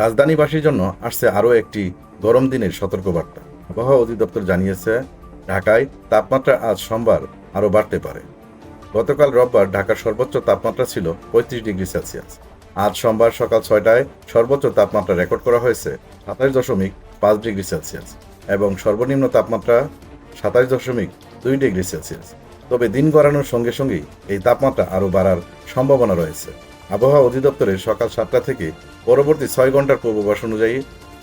রাজধানীবাসীর জন্য আসছে আরও একটি গরম দিনের সতর্কবার্তা। আবহাওয়া অধিদপ্তর জানিয়েছে, ঢাকায় তাপমাত্রা আজ সোমবার আরও বাড়তে পারে। গতকাল রোববার ঢাকার সর্বোচ্চ তাপমাত্রা ছিল পঁয়ত্রিশ ডিগ্রি সেলসিয়াস। আজ সোমবার সকাল ছয়টায় সর্বোচ্চ তাপমাত্রা রেকর্ড করা হয়েছে সাতাশ দশমিক পাঁচ ডিগ্রি সেলসিয়াস এবং সর্বনিম্ন তাপমাত্রা সাতাশ দশমিক দুই ডিগ্রি সেলসিয়াস। তবে দিন গড়ানোর সঙ্গে সঙ্গেই এই তাপমাত্রা আরও বাড়ার সম্ভাবনা রয়েছে। আবহাওয়া অধিদপ্তরের সকাল সাতটা থেকে পরবর্তী ছয় ঘণ্টার পূর্বাভাস অনুযায়ী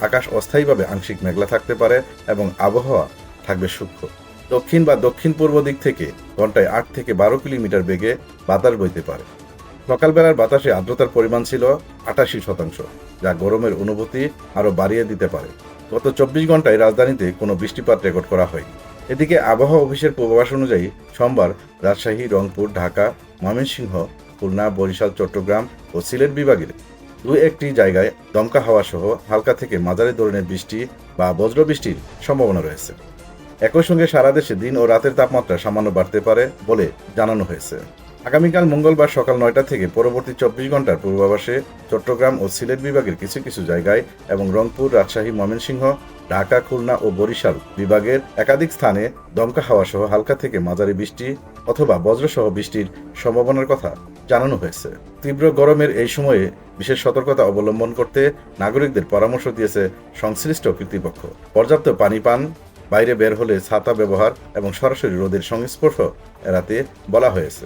আকাশ অস্থায়ীভাবে আংশিক মেঘলা থাকতে পারে এবং আবহাওয়া থাকবে সূক্ষ্ম দক্ষিণ বা দক্ষিণ পূর্ব দিক থেকে ঘন্টায় আট থেকে বারো কিলোমিটার বেগে বাতাস বইতে পারে। সকালবেলার বাতাসে আর্দ্রতার পরিমাণ ছিল আটাশি শতাংশ, যা গরমের অনুভূতি আরও বাড়িয়ে দিতে পারে। গত চব্বিশ ঘন্টায় রাজধানীতে কোনো বৃষ্টিপাত রেকর্ড করা হয়নি। এদিকে আবহাওয়া অফিসের পূর্বাভাস অনুযায়ী সোমবার রাজশাহী, রংপুর, ঢাকা, ময়মনসিংহ খুলনা, বরিশাল, চট্টগ্রাম ও সিলেট বিভাগের দু একটি জায়গায় দমকা হাওয়া সহ হালকা থেকে মাঝারি ধরনের বৃষ্টি বা বজ্র বৃষ্টির সম্ভাবনা রয়েছে। একই সঙ্গে সারা দেশে দিন ও রাতের তাপমাত্রা সামান্য বাড়তে পারে বলে জানানো হয়েছে। আগামীকাল মঙ্গলবার সকাল নয়টা থেকে পরবর্তী চব্বিশ ঘণ্টার পূর্বাভাসে চট্টগ্রাম ও সিলেট বিভাগের কিছু কিছু জায়গায় এবং রংপুর, রাজশাহী, ময়মনসিংহ, ঢাকা, খুলনা ও বরিশাল বিভাগের একাধিক স্থানে দমকা হাওয়া সহ হালকা থেকে মাঝারি বৃষ্টি অথবা বজ্রসহ বৃষ্টির সম্ভাবনার কথা জানানো হয়েছে। তীব্র গরমের এই সময়ে বিশেষ সতর্কতা অবলম্বন করতে নাগরিকদের পরামর্শ দিয়েছে সংশ্লিষ্ট কর্তৃপক্ষ। পর্যাপ্ত পানি পান, বাইরে বের হলে ছাতা ব্যবহার এবং সরাসরি রোদের সংস্পর্শ এড়াতে বলা হয়েছে।